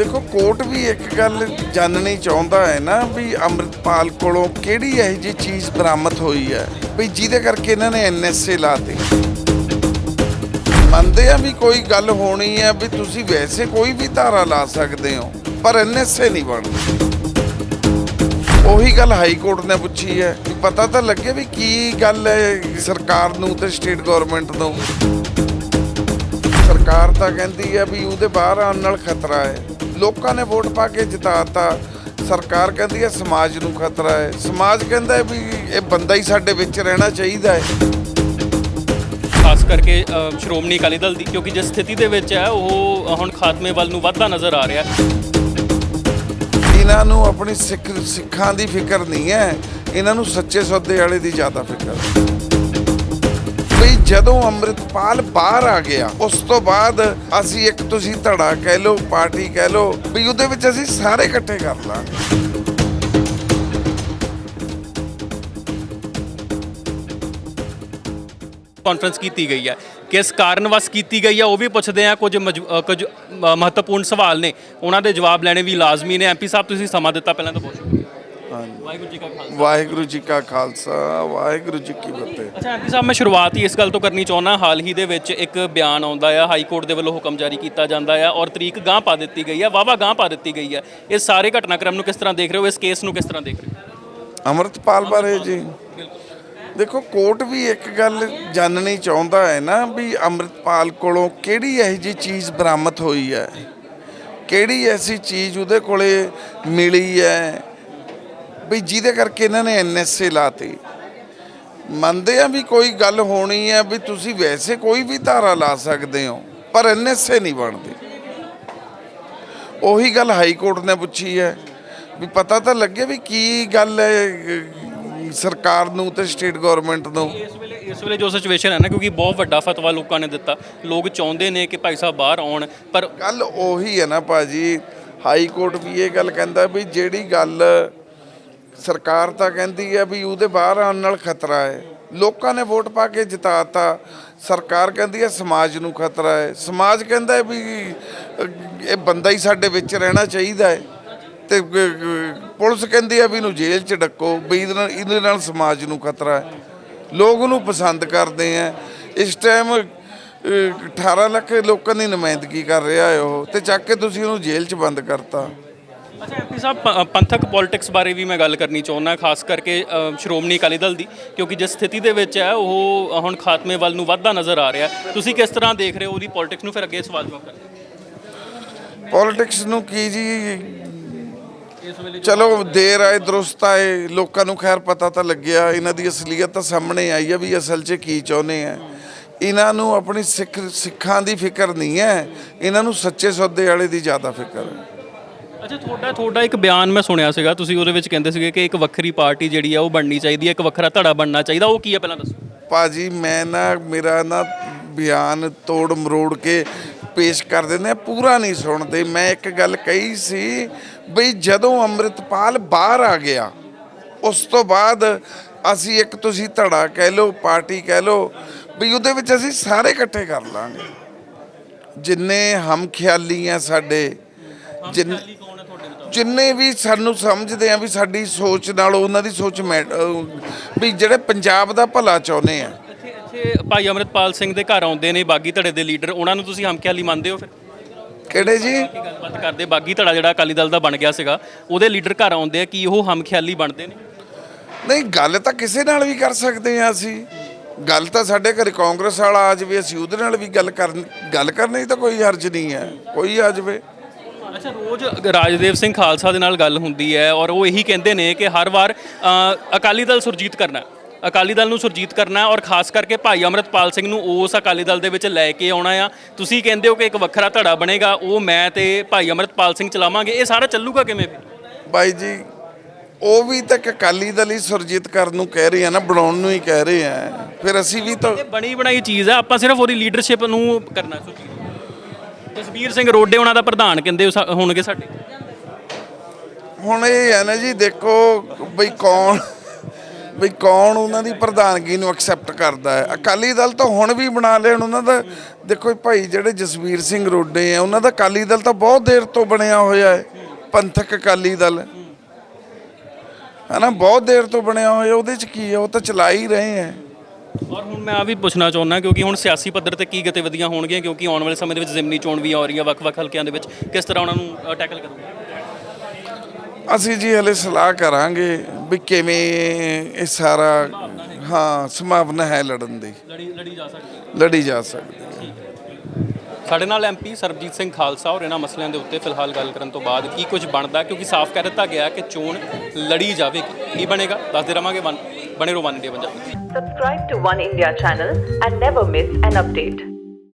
ਦੇਖੋ, ਕੋਰਟ ਵੀ ਇੱਕ ਗੱਲ ਜਾਣਨੀ ਚਾਹੁੰਦਾ ਹੈ ਨਾ ਵੀ ਅੰਮ੍ਰਿਤਪਾਲ ਕੋਲੋਂ ਕਿਹੜੀ ਇਹੋ ਜਿਹੀ ਚੀਜ਼ ਬਰਾਮਦ ਹੋਈ ਹੈ? ਵੀ ਜਿਹਦੇ ਕਰਕੇ ਇਹਨਾਂ ਨੇ ਐਨਐਸਏ ਲਾਤੇ ਮੰਨਦੇ ਆ ਵੀ ਕੋਈ ਗੱਲ ਹੋਣੀ ਹੈ ਵੀ ਤੁਸੀਂ ਵੈਸੇ ਕੋਈ ਵੀ ਧਾਰਾ ਲਾ ਸਕਦੇ ਹੋ, ਪਰ ਐਨਐਸਏ ਨਹੀਂ ਬਣਦੀ। ਉਹੀ ਗੱਲ ਹਾਈ ਕੋਰਟ ਨੇ ਪੁੱਛੀ ਹੈ। ਵੀ ਪਤਾ ਤਾਂ ਲੱਗੇ ਵੀ ਕੀ ਗੱਲ ਹੈ ਸਰਕਾਰ ਨੂੰ ਤੇ ਸਟੇਟ ਗਵਰਨਮੈਂਟ ਨੂੰ। ਸਰਕਾਰ ਤਾਂ ਕਹਿੰਦੀ ਹੈ ਵੀ ਉਹਦੇ ਬਾਹਰ ਆਉਣ ਨਾਲ ਖਤਰਾ ਹੈ। ਲੋਕਾਂ ਨੇ ਵੋਟ ਪਾ ਕੇ ਜਿਤਾਤਾ। ਸਰਕਾਰ ਕਹਿੰਦੀ ਹੈ ਸਮਾਜ ਨੂੰ ਖਤਰਾ ਹੈ। ਸਮਾਜ ਕਹਿੰਦਾ ਹੈ ਵੀ ਇਹ ਬੰਦਾ ਹੀ ਸਾਡੇ ਵਿੱਚ ਰਹਿਣਾ ਚਾਹੀਦਾ ਹੈ। ਖਾਸ ਕਰਕੇ ਅ, ਸ਼੍ਰੋਮਣੀ ਅਕਾਲੀ ਦਲ ਦੀ ਕਿਉਂਕਿ ਜਿਸ ਸਥਿਤੀ ਦੇ ਵਿੱਚ ਹੈ ਉਹ ਹੁਣ ਖਾਤਮੇ ਵੱਲ ਨੂੰ ਵੱਧਦਾ ਨਜ਼ਰ ਆ ਰਿਹਾ। ਹੈ ਇਹਨਾਂ ਨੂੰ ਆਪਣੀ ਸਿੱਖ ਸਿੱਖਾਂ ਦੀ ਫਿਕਰ ਨਹੀਂ ਹੈ। ਇਹਨਾਂ ਨੂੰ ਸੱਚੇ ਸੌਦੇ ਵਾਲੇ ਦੀ ਜ਼ਿਆਦਾ ਫਿਕਰ। ਹੈ ਵੀ ਜਦੋਂ ਅੰਮ੍ਰਿਤਪਾਲ ਬਾਹਰ ਆ ਗਿਆ ਉਸ ਤੋਂ ਬਾਅਦ ਅਸੀਂ ਇੱਕ ਤੁਸੀਂ ਧੜਾ ਕਹਿ ਲਓ ਪਾਰਟੀ ਕਹਿ ਲਓ ਵੀ ਉਹਦੇ ਵਿੱਚ ਅਸੀਂ ਸਾਰੇ ਇਕੱਠੇ ਕਰ ਲਾਂਗੇ। ਕਾਨਫਰੰਸ ਕੀਤੀ ਗਈ ਹੈ। ਕਿਸ ਕਾਰਨ ਵਸ ਕੀਤੀ ਗਈ ਹੈ ਉਹ ਵੀ ਪੁੱਛਦੇ ਆ ਕੁਝ ਮਜ- ਅ, ਕੁਝ ਮ- ਮਹੱਤਵਪੂਰਨ ਸਵਾਲ ਨੇ। ਉਹਨਾਂ ਦੇ ਜਵਾਬ ਲੈਣੇ ਵੀ ਲਾਜ਼ਮੀ ਨੇ। ਐਮਪੀ ਸਾਹਿਬ ਤੁਸੀਂ ਸਮਾਂ ਦਿੱਤਾ ਪਹਿਲਾਂ ਤਾਂ ਬਹੁਤ ਸ਼ੁਕਰੀਆ ਵਾਹਿਗੁਰੂ ਜੀ ਕਾ ਖਾਲਸਾ। ਵਾਹਿਗੁਰੂ ਜੀ ਕਾ ਖਾਲਸਾ ਵਾਹਿਗੁਰੂ ਜੀ ਕੀ ਫਤਿਹ। ਅੱਛਾ ਐਮਪੀ ਸਾਹਿਬ ਮੈਂ ਸ਼ੁਰੂਆਤ ਹੀ ਇਸ ਗੱਲ ਤੋਂ ਕਰਨੀ ਚਾਹੁੰਦਾ ਹਾਲ ਹੀ ਦੇ ਵਿੱਚ ਇੱਕ ਬਿਆਨ ਆਉਂਦਾ ਆ ਹਾਈ ਕੋਰਟ ਦੇ ਵੱਲੋਂ ਹੁਕਮ ਜਾਰੀ ਕੀਤਾ ਜਾਂਦਾ ਆ ਔਰ ਤਰੀਕ ਗਾਂ ਪਾ ਦਿੱਤੀ ਗਈ ਹੈ ਵਾਵਾ ਗਾਂ ਪਾ ਦਿੱਤੀ ਗਈ ਹੈ ਇਸ ਸਾਰੇ ਘਟਨਾਕ੍ਰਮ ਨੂੰ ਕਿਸ ਤਰ੍ਹਾਂ ਦੇਖ ਰਹੇ ਹੋ ਇਸ ਕੇਸ ਨੂੰ ਕਿਸ ਤਰ੍ਹਾਂ ਦੇਖ ਰਹੇ ਹੋ? ਅੰਮ੍ਰਿਤਪਾਲ ਬਾਰੇ ਜੀ। ਦੇਖੋ ਕੋਰਟ ਵੀ ਇੱਕ ਗੱਲ ਜਾਣਨੀ ਚਾਹੁੰਦਾ ਹੈ ਨਾ ਵੀ ਅੰਮ੍ਰਿਤਪਾਲ ਕੋਲੋਂ ਕਿਹੜੀ ਇਹੋ ਜਿਹੀ ਚੀਜ਼ ਬਰਾਮਦ ਹੋਈ ਹੈ? ਕਿਹੜੀ ਐਸੀ ਚੀਜ਼ ਉਹਦੇ ਕੋਲੇ ਮਿਲੀ ਹੈ? ਵੀ ਜਿਹਦੇ ਕਰਕੇ ਇਹਨਾਂ ਨੇ ਐਨਐਸਏ ਲਾਤੀ। ਮੰਨਦੇ ਆ ਵੀ ਕੋਈ ਗੱਲ ਹੋਣੀ ਹੈ ਵੀ ਤੁਸੀਂ ਵੈਸੇ ਕੋਈ ਵੀ ਧਾਰਾ ਲਾ ਸਕਦੇ ਹੋ ਪਰ ਐਨਐਸਏ ਨਹੀਂ ਬਣਦੀ। ਉਹੀ ਗੱਲ ਹਾਈ ਕੋਰਟ ਨੇ ਪੁੱਛੀ ਹੈ ਵੀ ਪਤਾ ਤਾਂ ਲੱਗੇ ਵੀ ਕੀ ਗੱਲ ਹੈ ਸਰਕਾਰ ਨੂੰ ਤੇ ਸਟੇਟ ਗਵਰਨਮੈਂਟ ਨੂੰ। ਇਸ ਵੇਲੇ ਇਸ ਵੇਲੇ ਜੋ ਸਿਚੁਏਸ਼ਨ ਹੈ ਨਾ ਕਿਉਂਕਿ ਬਹੁਤ ਵੱਡਾ ਫਤਵਾ ਲੋਕਾਂ ਨੇ ਦਿੱਤਾ। ਲੋਕ ਚਾਹੁੰਦੇ ਨੇ ਕਿ ਭਾਈ ਸਾਹਿਬ ਬਾਹਰ ਆਉਣ ਪਰ ਗੱਲ ਉਹੀ ਹੈ ਨਾ ਭਾਜੀ ਹਾਈ ਕੋਰਟ ਵੀ ਇਹ ਗੱਲ ਕਹਿੰਦਾ ਵੀ ਜਿਹੜੀ ਗੱਲ ਸਰਕਾਰ ਤਾਂ ਕਹਿੰਦੀ ਹੈ ਵੀ ਉਹਦੇ ਬਾਹਰ ਆਉਣ ਨਾਲ ਖਤਰਾ ਹੈ। ਲੋਕਾਂ ਨੇ ਵੋਟ ਪਾ ਕੇ ਜਿਤਾਤਾ। ਸਰਕਾਰ ਕਹਿੰਦੀ ਹੈ ਸਮਾਜ ਨੂੰ ਖਤਰਾ ਹੈ। ਸਮਾਜ ਕਹਿੰਦਾ ਹੈ ਵੀ ਇਹ ਬੰਦਾ ਹੀ ਸਾਡੇ ਵਿੱਚ ਰਹਿਣਾ ਚਾਹੀਦਾ ਹੈ। ਤੇ ਪੁਲਿਸ ਕਹਿੰਦੀ ਹੈ ਵੀ ਇਹਨੂੰ ਜੇਲ੍ਹ 'ਚ ਡੱਕੋ ਵੀ ਇਹਦੇ ਨਾਲ ਇਹਦੇ ਨਾਲ ਸਮਾਜ ਨੂੰ ਖਤਰਾ ਹੈ। ਲੋਕ ਉਹਨੂੰ ਪਸੰਦ ਕਰਦੇ ਆ ਇਸ ਟਾਈਮ 18 ਲੱਖ ਲੋਕਾਂ ਦੀ ਨੁਮਾਇੰਦਗੀ ਕਰ ਰਿਹਾ ਹੈ ਉਹ ਤੇ ਚੱਕ ਕੇ ਤੁਸੀਂ ਉਹਨੂੰ ਜੇਲ੍ਹ 'ਚ ਬੰਦ ਕਰਤਾ। ਅੱਛਾ ਐਮਪੀ ਸਾਹਿਬ ਪ- ਪੰਥਕ ਪੋਲਿਟਿਕਸ ਬਾਰੇ ਵੀ ਮੈਂ ਗੱਲ ਕਰਨੀ ਚਾਹੁੰਦਾ ਖਾਸ ਕਰਕੇ ਅ, ਸ਼੍ਰੋਮਣੀ ਅਕਾਲੀ ਦਲ ਦੀ ਕਿਉਂਕਿ ਜਿਸ ਸਥਿਤੀ ਦੇ ਵਿੱਚ ਹੈ ਉਹ ਹੁਣ ਖਾਤਮੇ ਵੱਲ ਨੂੰ ਵੱਧਦਾ ਨਜ਼ਰ ਆ ਰਿਹਾ ਹੈ। ਤੁਸੀਂ ਕਿਸ ਤਰ੍ਹਾਂ ਦੇਖ ਰਹੇ ਹੋ ਉਹਦੀ ਪੋਲਿਟਿਕਸ ਨੂੰ? ਫਿਰ ਅੱਗੇ ਸਵਾਲ ਜਵਾਬ ਕਰਾਂਗੇ ਪੋਲਿਟਿਕਸ ਨੂੰ ਕੀ ਜੀ? ਇਸ ਵੇਲੇ ਚਲੋ ਦੇਰ ਆਏ ਦਰੁਸਤ ਆਏ ਲੋਕਾਂ ਨੂੰ ਖੈਰ ਪਤਾ ਤਾਂ ਲੱਗਿਆ ਇਹਨਾਂ ਦੀ ਅਸਲੀਅਤ ਤਾਂ ਸਾਹਮਣੇ ਆਈ ਹੈ ਵੀ ਅਸਲ 'ਚ ਕੀ ਚਾਹੁੰਦੇ ਆ। ਇਹਨਾਂ ਨੂੰ ਆਪਣੀ ਸਿੱਖ ਸਿੱਖਾਂ ਦੀ ਫਿਕਰ ਨਹੀਂ ਹੈ ਇਹਨਾਂ ਨੂੰ ਸੱਚੇ ਸੌਦੇ ਵਾਲੇ ਦੀ ਜ਼ਿਆਦਾ ਫਿਕਰ ਹੈ। ਅੱਛਾ, ਤੁਹਾਡਾ ਤੁਹਾਡਾ ਇੱਕ ਬਿਆਨ ਮੈਂ ਸੁਣਿਆ ਸੀਗਾ। ਤੁਸੀਂ ਉਹਦੇ ਵਿੱਚ ਕਹਿੰਦੇ ਸੀਗੇ ਕਿ ਇੱਕ ਵੱਖਰੀ ਪਾਰਟੀ ਜਿਹੜੀ ਆ, ਉਹ ਬਣਨੀ ਚਾਹੀਦੀ ਹੈ, ਇੱਕ ਵੱਖਰਾ ਧੜਾ ਬਣਨਾ ਚਾਹੀਦਾ। ਉਹ ਕੀ ਹੈ ਪਹਿਲਾਂ ਦੱਸੋ। ਭਾਜੀ, ਮੈਂ ਨਾ, ਮੇਰਾ ਨਾ ਬਿਆਨ ਤੋੜ ਮਰੋੜ ਕੇ ਪੇਸ਼ ਕਰ ਦਿੰਦੇ ਆ, ਪੂਰਾ ਨਹੀਂ ਸੁਣਦੇ। ਮੈਂ ਇੱਕ ਗੱਲ ਕਹੀ ਸੀ ਬਈ, ਜਦੋਂ ਅੰਮ੍ਰਿਤਪਾਲ ਬਾਹਰ ਆ ਗਿਆ, ਉਸ ਤੋਂ ਬਾਅਦ ਅਸੀਂ ਇੱਕ ਤੁਸੀਂ ਧੜਾ ਕਹਿ ਲਓ, ਪਾਰਟੀ ਕਹਿ ਲਓ ਵੀ ਉਹਦੇ ਵਿੱਚ ਅਸੀਂ ਸਾਰੇ ਇਕੱਠੇ ਕਰ ਲਾਂਗੇ। ਜਿੰਨੇ ਹਮ ਖਿਆਲੀ ਆ ਸਾਡੇ, ਜਿੰਨੇ ਜਿੰਨੇ ਵੀ ਸਾਨੂੰ ਸਮਝਦੇ ਆ ਵੀ ਸਾਡੀ ਸੋਚ ਨਾਲ ਉਹਨਾਂ ਦੀ ਸੋਚ ਵੀ ਜਿਹੜੇ ਪੰਜਾਬ ਦਾ ਭਲਾ ਚਾਹੁੰਦੇ ਆ। ਇੱਥੇ ਭਾਈ ਅਮਰਿਤਪਾਲ ਸਿੰਘ ਦੇ ਘਰ ਆਉਂਦੇ ਨੇ ਬਾਗੀ ਧੜੇ ਦੇ ਲੀਡਰ। ਉਹਨਾਂ ਨੂੰ ਤੁਸੀਂ ਹਮਖਿਆਲੀ ਮੰਨਦੇ ਹੋ ਫਿਰ? ਕਿਹੜੇ ਜੀ? ਗੱਲਬਾਤ ਕਰਦੇ ਬਾਗੀ ਧੜਾ ਜਿਹੜਾ ਅਕਾਲੀ ਦਲ ਦਾ ਬਣ ਗਿਆ ਸੀਗਾ ਉਹਦੇ ਲੀਡਰ ਘਰ ਆਉਂਦੇ ਆ ਕੀ ਉਹ ਹਮਖਿਆਲੀ ਬਣਦੇ ਨੇ? ਨਹੀਂ ਗੱਲ ਤਾਂ ਕਿਸੇ ਨਾਲ ਵੀ ਕਰ ਸਕਦੇ ਆ ਅਸੀਂ। ਗੱਲ ਤਾਂ ਸਾਡੇ ਘਰੇ ਕਾਂਗਰਸ ਵਾਲਾ ਆ ਜਾਵੇ ਅਸੀਂ ਉਹਦੇ ਨਾਲ ਵੀ ਗੱਲ ਕਰਨ ਗੱਲ ਕਰਨੀ ਤਾਂ ਕੋਈ ਹਰਜ ਨਹੀਂ ਹੈ ਕੋਈ ਆ ਜਾਵੇ। ਅੱਛਾ ਰੋਜ਼ ਰਾਜਦੇਵ ਸਿੰਘ ਖਾਲਸਾ ਦੇ ਨਾਲ ਗੱਲ ਹੁੰਦੀ ਹੈ ਔਰ ਉਹ ਇਹੀ ਕਹਿੰਦੇ ਨੇ ਕਿ ਹਰ ਵਾਰ ਅਕਾਲੀ ਦਲ ਸੁਰਜੀਤ ਕਰਨਾ। ਅਕਾਲੀ ਦਲ ਨੂੰ ਸੁਰਜੀਤ ਕਰਨਾ ਔਰ ਖਾਸ ਕਰਕੇ ਭਾਈ ਅਮਰਿਤਪਾਲ ਸਿੰਘ ਨੂੰ ਉਸ ਅਕਾਲੀ ਦਲ ਦੇ ਵਿੱਚ ਲੈ ਕੇ ਆਉਣਾ ਆ। ਤੁਸੀਂ ਕਹਿੰਦੇ ਹੋ ਕਿ ਇੱਕ ਵੱਖਰਾ ਧੜਾ ਬਣੇਗਾ ਉਹ ਮੈਂ ਤੇ ਭਾਈ ਅਮਰਿਤਪਾਲ ਸਿੰਘ ਚਲਾਵਾਂਗੇ। ਇਹ ਸਾਰਾ ਚੱਲੂਗਾ ਕਿਵੇਂ ਬਾਈ ਜੀ ਉਹ ਵੀ ਤਾਂ ਅਕਾਲੀ ਦਲ ਹੀ ਸੁਰਜੀਤ ਕਰਨ ਨੂੰ ਕਹਿ ਰਹੇ ਆ ਨਾ ਬਣਾਉਣ ਨੂੰ ਹੀ ਕਹਿ ਰਹੇ ਆ। ਫਿਰ ਅਸੀਂ ਵੀ ਤਾਂ ਬਣੀ ਬਣਾਈ ਚੀਜ਼ ਹੈ ਆਪਾਂ ਸਿਰਫ ਉਹਦੀ ਲੀਡਰਸ਼ਿਪ ਨੂੰ ਕਰਨਾ ਸੁਰਜੀਤ। ਜਸਬੀਰ ਸਿੰਘ ਰੋਡੇ ਉਹਨਾਂ ਦਾ ਪ੍ਰਧਾਨ ਕਹਿੰਦੇ ਸਾ- ਹੋਣਗੇ ਸਾਡੇ ਹੁਣ ਇਹ ਹੈ ਨਾ ਜੀ, ਦੇਖੋ ਬਈ ਕੌਣ ਵੀ ਕੌਣ ਉਹਨਾਂ ਦੀ ਪ੍ਰਧਾਨਗੀ ਨੂੰ ਐਕਸੈਪਟ ਕਰਦਾ ਹੈ। ਅਕਾਲੀ ਦਲ ਤਾਂ ਹੁਣ ਵੀ ਬਣਾ ਲੈਣ ਉਹਨਾਂ ਦਾ। ਦੇਖੋ ਭਾਈ ਜਿਹੜੇ ਜਸਵੀਰ ਸਿੰਘ ਰੋਡੇ ਆ, ਉਹਨਾਂ ਦਾ ਅਕਾਲੀ ਦਲ ਤਾਂ ਬਹੁਤ ਦੇਰ ਤੋਂ ਬਣਿਆ ਹੋਇਆ ਹੈ, ਪੰਥਕ ਅਕਾਲੀ ਦਲ। ਹਨਾ, ਬਹੁਤ ਦੇਰ ਤੋਂ ਬਣਿਆ ਹੋਇਆ, ਉਹਦੇ ਚ ਕੀ ਹੈ, ਉਹ ਤਾਂ ਚਲਾ ਹੀ ਰਹੇ ਹੈ। ਔਰ ਹੁਣ ਮੈਂ ਆ ਵੀ ਪੁੱਛਣਾ ਚਾਹੁੰਦਾ ਕਿਉਂਕਿ ਹੁਣ ਸਿਆਸੀ ਪੱਧਰ ਤੇ ਕੀ ਗਤੀਵਿਧੀਆਂ ਹੋਣਗੀਆਂ ਕਿਉਂਕਿ ਆਉਣ ਵਾਲੇ ਸਮੇਂ ਦੇ ਵਿੱਚ ਜ਼ਿਮਨੀ ਚੋਣ ਵੀ ਆ ਰਹੀ ਹੈ ਵੱਖ-ਵੱਖ ਹਲਕਿਆਂ ਦੇ ਵਿੱਚ ਕਿਸ ਤਰ੍ਹਾਂ ਉਹਨਾਂ ਨੂੰ ਟੈਕਲ ਕਰੋਗੇ? ਅਸੀਂ ਜੀ ਹਲੇ ਸਲਾਹ ਕਰਾਂਗੇ ਵੀ ਕਿਵੇਂ ਇਹ ਸਾਰਾ ਹਾਂ ਸੰਭਾਵਨਾ ਹੈ ਲੜਨ ਦੀ। ਲੜੀ ਲੜੀ ਜਾ ਸਕਦੀ ਹੈ। ਲੜੀ ਜਾ ਸਕਦੀ ਹੈ। ਸਾਡੇ ਨਾਲ ਐਮਪੀ ਸਰਬਜੀਤ ਸਿੰਘ ਖਾਲਸਾ ਔਰ ਇਹਨਾਂ ਮਸਲਿਆਂ ਦੇ ਉੱਤੇ ਫਿਲਹਾਲ ਗੱਲ ਕਰਨ ਤੋਂ ਬਾਅਦ ਕੀ ਕੁਝ ਬਣਦਾ ਕਿਉਂਕਿ ਸਾਫ਼ ਕਹਿ ਦਿੱਤਾ ਗਿਆ ਕਿ ਚੋਣ ਲੜੀ ਜਾਵੇਗੀ। ਕੀ ਬਣੇਗਾ? ਦੱਸਦੇ ਰਵਾਂਗੇ ਵਨ- बने रहो One India Punjab subscribe to One India channel and never miss an update